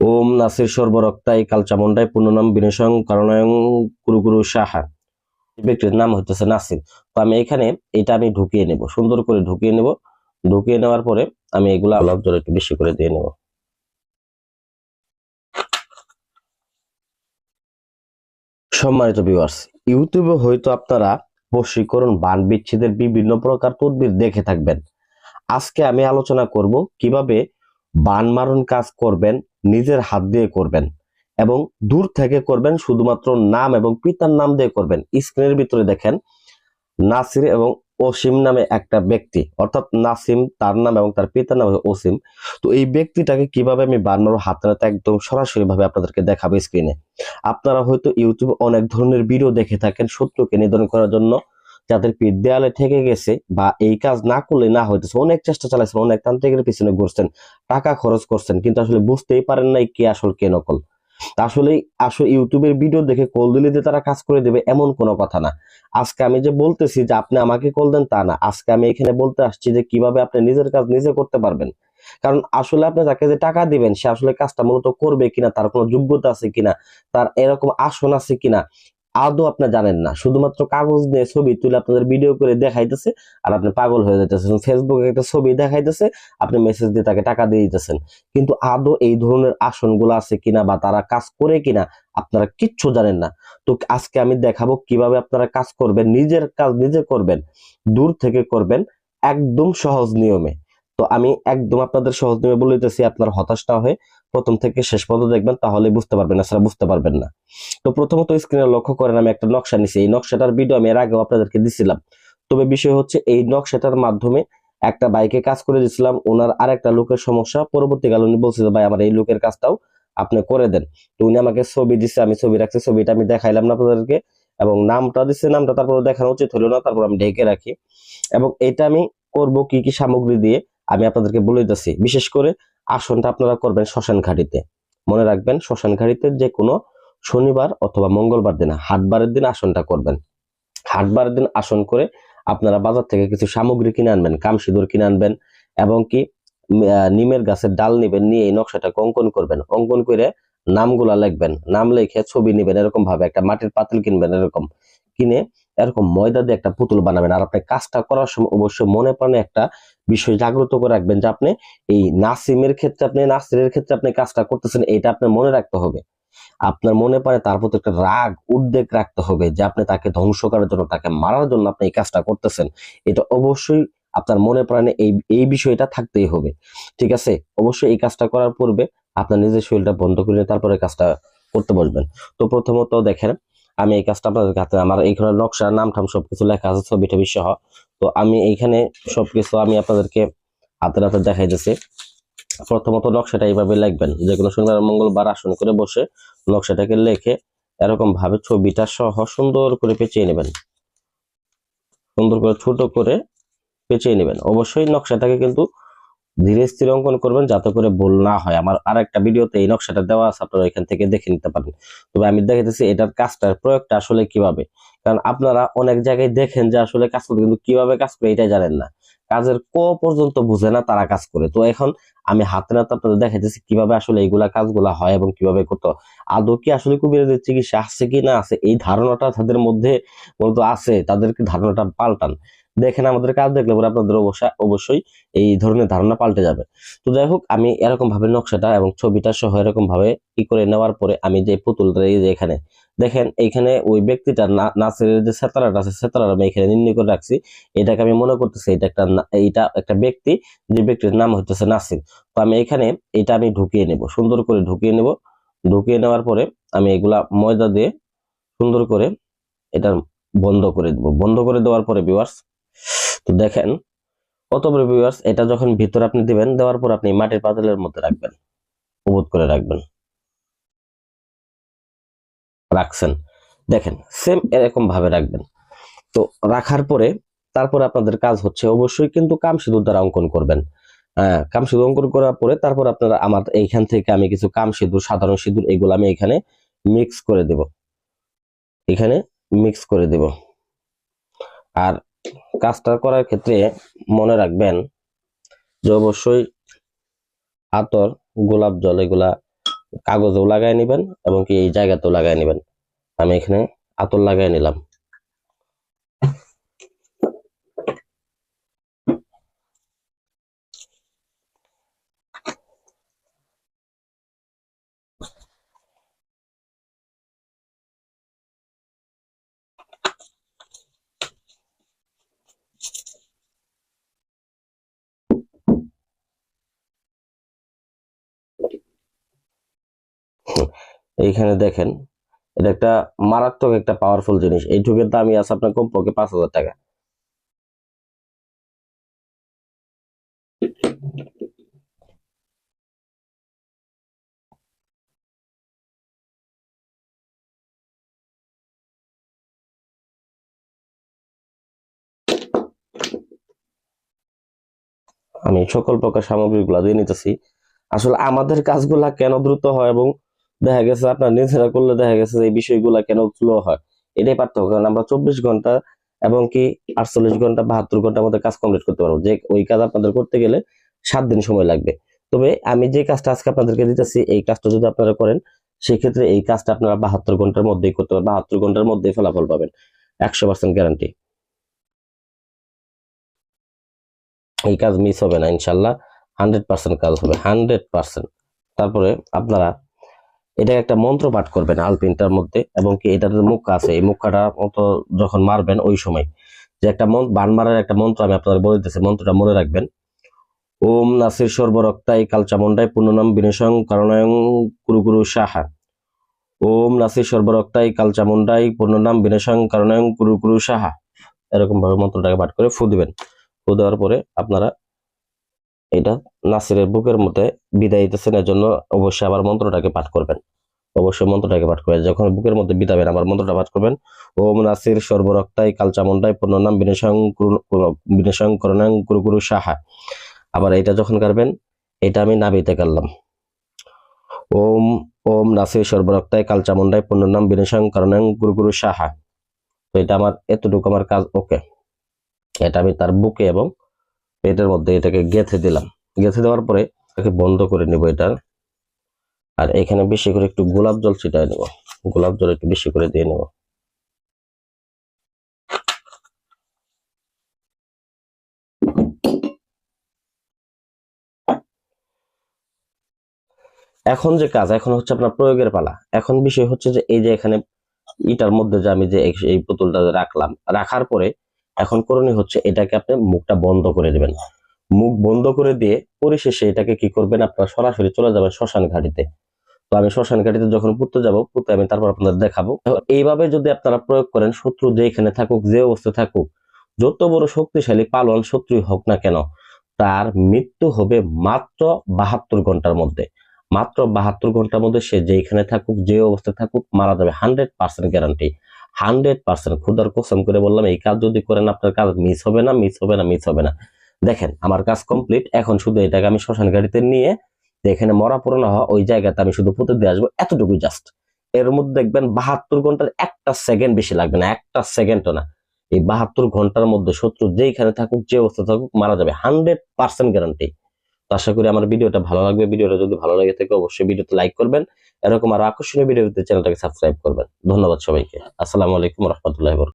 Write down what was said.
ওম নাসির সর্বরক্তাই কালচামন্ডাই পূর্ণনাম বিনসং কারণয়ং কুরুকুরু সাহা। ব্যক্তির নাম হইতেছে নাসির। তো আমি এখানে এটা আমি ঢুকিয়ে নেব, সুন্দর করে ঢুকিয়ে নেব। ঢুকিয়ে নেওয়ার পরে আমি এগুলা আলাপ জল একটু বেশি করে দিয়ে নেব। সম্মানিত ভিউয়ার্স ইউটিউবে হয়তো আপনারা বশীকরণ বান বিচ্ছেদের বিভিন্ন প্রকার তদবির দেখে থাকবেন। আজকে আমি আলোচনা করব কীভাবে বান মারণ কাজ করবেন নিজের হাত দিয়ে করবেন এবং দূর থেকে করবেন শুধুমাত্র নাম এবং পিতার নাম দিয়ে করবেন। স্ক্রিনের ভিতরে দেখেন, নাসির এবং ওসিম নামে একটা ব্যক্তি, অর্থাৎ নাসিম তার নাম এবং তার পিতার নাম ওসিম। তো এই ব্যক্তিটাকে কীভাবে আমি বান মারব হাতে হাতে একদম সরাসরি ভাবে আপনাদেরকে দেখাবো স্ক্রিনে আপনারা হয়তো ইউটিউবে অনেক ধরনের ভিডিও দেখে থাকেন শত্রুকে নিধন করার জন্য। যাদের পিঠ দেয়ালে ঠেকে গেছে বা এই কাজ না করলে না হইতেছে, অনেক চেষ্টা চালাইছেন, অনেক তান্ত্রিকের পিছনে ঘুরছেন, টাকা খরচ করছেন, কিন্তু আসলে বুঝতেই পারেন নাই কে আসল, কে নকল। আসলে আসলে ইউটিউবের ভিডিও দেখে কল দিলে যে তারা কাজ করে দেবে এমন কোনো কথা না। আজকে আমি যে বলতেছি যে আপনি আমাকে কল দেন তা না, আজকে আমি এখানে বলতে আসছি যে কীভাবে আপনি নিজের কাজ নিজে করতে পারবেন। কারণ আসলে আপনি যাকে যে টাকা দিবেন, সে আসলে কাজটা মূলত করবে কিনা, তার কোনো যোগ্যতা আছে কিনা, তার এরকম আসন আছে কিনা আদৌ আপনি জানেন না। শুধুমাত্র কাগজ নিয়ে ছবি তুলে আপনাদের ভিডিও করে দেখাইতেছে আর আপনি পাগল হয়ে যাইতেছেন। ফেসবুকে একটা ছবি দেখাইতেছে, আপনি মেসেজ দিয়ে তাকে টাকা দিয়ে দিতেছেন। কিন্তু আদৌ এই ধরনের আসনগুলো আছে কিনা বা তারা কাজ করে কিনা, আপনারা কিচ্ছু জানেন না। তো আজকে আমি দেখাবো কীভাবে আপনারা কাজ করবেন, নিজের কাজ নিজে করবেন, দূর থেকে করবেন, একদম সহজ নিয়মে। তো আমি একদম আপনাদের সহজ নিয়মে বলে দিতেছি, আপনার হতাশ না হয়ে প্রথম থেকে শেষ পর্যন্ত দেখবেন তাহলে বুঝতে পারবেন সেটা বুঝতে পারবেন না। তো প্রথমত স্ক্রিনে লক্ষ্য করেন, আমি একটা নকশা নিছি। এই নকশাটার ভিডিও আমি এর আগেও আপনাদেরকে দিছিলাম। তবে বিষয় হচ্ছে, এই নকশাটার মাধ্যমে একটা বাইকে কাজ করে দিয়েছিলাম, ওনার আরেকটা লোকের সমস্যা। পরবর্তীকালে উনি বলছিল ভাই, আমার এই লোকের কাজটাও আপনি করে দেন। তো উনি আমাকে ছবি দিচ্ছে আমি ছবি রাখছি, ছবিটা আমি দেখাইলাম না আপনাদেরকে। এবং নামটা দিচ্ছে নামটা তারপর দেখানো উচিত হলো না, তারপর আমি ঢেকে রাখি। এবং এটা আমি করব কি কি সামগ্রী দিয়ে আমি আপনাদেরকে বলে দিচ্ছি বিশেষ করে আসনটা আপনারা করবেন শ্মশান ঘাটিতে। মনে রাখবেন, শ্মশান ঘাটিতে যে কোনো শনিবার অথবা মঙ্গলবার দিন, হাটবারের দিন আসনটা করবেন। হাটবারের দিন আসন করে আপনারা বাজার থেকে কিছু সামগ্রী কিনে আনবেন কাম সিঁদুর কিনে আনবেন এবং কি নিমের গাছের ডাল নিবেন, নিয়ে এই নকশাটা অঙ্কন করবেন। অঙ্কন করে নামগুলা লিখবেন, নাম লিখে ছবি নিবেন এরকম ভাবে একটা মাটির পাতিল কিনবেন, এরকম। কিনে এরকম ময়দা দিয়ে একটা পুতুল বানাবেন। আর আপনি কাজটা করার সময় অবশ্যই মনে প্রাণে একটা বিষয় জাগ্রত করে রাখবেন যে আপনি এই নাসিমের ক্ষেত্রে আপনি, নাসিরের ক্ষেত্রে আপনি কাজটা করতেছেন, এটা আপনার মনে রাখতে হবে। আপনার মনে পারে তার প্রতি একটা রাগ, উদ্বেগ রাখতে হবে যে আপনি তাকে ধ্বংস করার জন্য, তাকে মারার জন্য আপনি এই কাজটা করতেছেন। এটা অবশ্যই আপনার মনে প্রাণে এই এই বিষয়টা থাকতেই হবে। ঠিক আছে? অবশ্যই এই কাজটা করার পূর্বে আপনার নিজের শরীরটা বন্ধ করে তারপরে কাজটা করতে বসবেন। তো প্রথমত দেখেন আমি এই কাজটা আপনাদের হাতে, আমার এইখানে নকশা নাম টাম সবকিছু লেখা আছে ছবি টবি সহ। তো আমি এইখানে সবকিছু আমি আপনাদেরকে হাতে হাতে দেখাই দিচ্ছি। প্রথমত নকশাটা এইভাবে লিখবেন যে কোনো শনিবার, মঙ্গলবার আসন করে বসে নকশাটাকে লেখে এরকম ভাবে ছবিটা সহ সুন্দর করে পেঁচিয়ে নেবেন। সুন্দর করে ছোট করে পেঁচিয়ে নেবেন। অবশ্যই নকশাটাকে কিন্তু ধীরে স্থির অঙ্কন করবেন যাতে করে ভুল না হয়। আমার আর একটা ভিডিওতে এই নকশাটা দেওয়া আছে, আপনারা এখান থেকে দেখে নিতে পারেন। তবে আমি দেখাতেছি এটার কাজটার প্রয়োগটা আসলে কীভাবে? কারণ আপনারা অনেক জায়গায় দেখেন যে আসলে কাজ করতে কিন্তু কীভাবে কাজ করে এটা জানেন না। কাজের ক পর্যন্ত বুঝে না তারা কাজ করে। তো এখন আমি হাতে নাতে আপনাদের দেখাইতেছি কীভাবে আসলে এইগুলা কাজগুলা হয় এবং কীভাবে করতে। আদৌ কি আসলে কুমিরের চিকিৎসা আছে কি না আছে? এই ধারণাটা তাদের মধ্যে মূলত আছে, তাদেরকে ধারণাটা পাল্টান। দেখেন আমাদের কাজ দেখলে পরে আপনাদের অবশ্যই অবশ্যই এই ধরনের ধারণা পাল্টে যাবে। তো যাই হোক, আমি এরকম ভাবে নকশাটা এবং ছবিটা সহ এরকম ভাবে ই করে নেওয়ার পরে আমি যে পুতুলটা, এই যে এখানে দেখেন, এইখানে ওই ব্যক্তিটার না- নাচের যে সেতারাটা আছে, সেতারাটা আমি এখানে নির্ণয় করে রাখছি। এটাকে আমি মনে করতেছি এটা একটা এইটা একটা ব্যক্তি, যে ব্যক্তির নাম হচ্ছে নাসির। তো আমি এখানে এটা আমি ঢুকিয়ে নেব, সুন্দর করে ঢুকিয়ে নেব। ঢুকিয়ে নেওয়ার পরে আমি এগুলা ময়দা দিয়ে সুন্দর করে এটা বন্ধ করে দেব। বন্ধ করে দেওয়ার পরে ভিউয়ার্স তো দেখেন, অতপর ভিউয়ার্স এটা যখন ভিতরে আপনি দিবেন, দেওয়ার পর আপনি মাটির পাতিলের মধ্যে রাখবেন, উবুত করে রাখবেন। রাখছেন। দেখেন সেম এরকম ভাবে রাখবেন। তো রাখার পরে তারপরে আপনাদের কাজ হচ্ছে অবশ্যই কিন্তু কাম সিঁদুর দ্বারা অঙ্কন করবেন। হ্যাঁ কাম সিঁদুর অঙ্কন করার পরে তারপর আপনারা আমার এইখান থেকে আমি কিছু কাম সিঁদুর সাধারণ সিঁদুর এগুলো আমি এখানে মিক্স করে দেব। এখানে মিক্স করে দেব। আর কাজটা করার ক্ষেত্রে মনে রাখবেন যে অবশ্যই আতর, গোলাপ জল এগুলা কাগজেও লাগাই নেবেন এবং কি এই জায়গাতেও লাগাই নেবেন। আমি এখানে আতর লাগাই নিলাম। এইখানে দেখেন, এটা একটা মারাত্মক একটা পাওয়ারফুল জিনিস। এইটুকের দামই আছে আপনার কমপক্ষে পাঁচ হাজার টাকা। আমি সকল প্রকার সামগ্রীগুলো দিয়ে নিতেছি। আসলে আমাদের কাজগুলা কেন দ্রুত হয় এবং দেখা গেছে আপনার নিজেরা করলে দেখা গেছে যে এই বিষয়গুলা কেন স্লো হয়? এটাই পার্থক্য, কারণ আমরা চব্বিশ ঘণ্টা এবং কি আটচল্লিশ ঘণ্টা, বাহাত্তর ঘণ্টার মধ্যে কাজ কমপ্লিট করতে পারব। যে ওই কাজ আপনাদের করতে গেলে সাত দিন সময় লাগবে। তবে আমি যে কাজটা আজকে আপনাদেরকে দিতেছি, এই কাজটা যদি আপনারা করেন, সেক্ষেত্রে এই কাজটা আপনারা বাহাত্তর ঘণ্টার মধ্যেই করতে পারবেন, বাহাত্তর ঘণ্টার মধ্যেই ফলাফল পাবেন। একশো পার্সেন্ট গ্যারান্টি এই কাজ মিস হবে না, ইনশাল্লাহ। হান্ড্রেড পার্সেন্ট কাজ হবে হান্ড্রেড পার্সেন্ট তারপরে আপনারা এটা একটা মন্ত্র পাঠ করবেন আলপিনটার মধ্যে, এবং কি এটার যে মুখ আছে। এই মুখটা মতো যখন মারবেন ওই সময়। যে একটা বান মারার একটা মন্ত্র আমি আপনাদের বলে দিতেছি, মন্ত্রটা মনে রাখবেন। ওম নাসির সর্বরক্তাই কালচামন্ডাই পূর্ণনাম বিনসং কারণায়ং কুরু কুরু সাহা। ওম নাসির সর্বরক্তাই কালচামুন্ডাই পূর্ণনাম বিনসং কারণায়ং কুরু কুরু সাহা। এরকম ভাবে মন্ত্রটাকে পাঠ করে ফু দিবেন। ফু দেওয়ার পরে আপনারা এটা নাসিরের বুকের মধ্যে বিদায় দিতেছেন এর জন্য অবশ্যই আবার মন্ত্রটাকে পাঠ করবেন। অবশ্যই মন্ত্রটাকে পাঠ করবেন। যখন বুকের মধ্যে বিদাবেন, আবার মন্ত্রটা পাঠ করবেন, ওম নাসির সর্বরক্তাই কালচামুন্ডাই পূর্ণনাম বিনসং বিনসং গুরু কুরু সাহা। আবার এটা যখন করবেন এটা আমি নাবিতে করলাম ওম ওম নাসির সর্বরক্তায় কালচামুন্ডায় পূর্ণনাম বিনসং করণাং গুরু গুরু সাহা। তো এটা আমার এতটুকু আমার কাজ, ওকে। এটা আমি তার বুকে এবং পেটের মধ্যে এটাকে গেঁথে দিলাম। গেঁথে দেওয়ার পরে এটাকে বন্ধ করে নিব এটা। আর এখানে বেশি করে একটু গোলাপ জল ছিটাই নেব। গোলাপ জল একটু বেশি করে দিয়ে নেব। এখন যে কাজ, এখন হচ্ছে আপনার প্রয়োগের পালা। এখন বিষয় হচ্ছে যে এই যে এখানে ইটার মধ্যে যে আমি যে এই- পুতুলটা রাখলাম, রাখার পরে এখন করণীয় হচ্ছে এটাকে আপনি মুখটা বন্ধ করে দেবেন। মুখ বন্ধ করে দিয়ে পরিশেষে এটাকে কি করবেন? আপনারা সরাসরি চলে যাবেন শ্মশান ঘাটিতে। তো আমি শ্মশান ঘাটিতে যখন পুঁততে যাব, পুঁতে আমি তারপর আপনাদের দেখাবো। এইভাবে যদি আপনারা প্রয়োগ করেন, শত্রু যেখানে থাকুক, যে অবস্থা থাকুক, যত বড় শক্তিশালী পালন শত্রুই হোক না কেন, তার মৃত্যু হবে মাত্র বাহাত্তর ঘণ্টার মধ্যে। মাত্র বাহাত্তর ঘণ্টার মধ্যে সে যেখানে থাকুক, যে অবস্থায় থাকুক, মারা যাবে hundred percent guarantee hundred percent খুদার কসম করে বললাম, এই কাজ যদি করেন আপনার কাজ মিস হবে না মিস হবে না মিস হবে না। দেখেন, আমার কাজ কমপ্লিট এখন শুধু এটাকে আমি শ্মশান গাড়িতে নিয়ে এখানে মরা পুরনো হওয়া ওই জায়গাতে আমি শুধু পুঁতে দিয়ে আসব এতটুকু জাস্ট এর মধ্যে দেখবেন বাহাত্তর ঘণ্টার একটা সেকেন্ড বেশি লাগবে না, একটা সেকেন্ডও না। এই বাহাত্তর ঘণ্টার মধ্যে শত্রু যেইখানে থাকুক, যে অবস্থা থাকুক, মারা যাবে। হান্ড্রেড পার্সেন্ট গ্যারান্টি তো আশা করি আমার ভিডিওটা ভালো লাগবে। ভিডিওটা যদি ভালো লাগে থাকে অবশ্যই ভিডিওতে লাইক করবেন। এরকম আর আকর্ষণীয় ভিডিও চ্যানেলটাকে সাবস্ক্রাইব করবেন। ধন্যবাদ সবাইকে। আসসালামু আলাইকুম রহমতুল্লাহ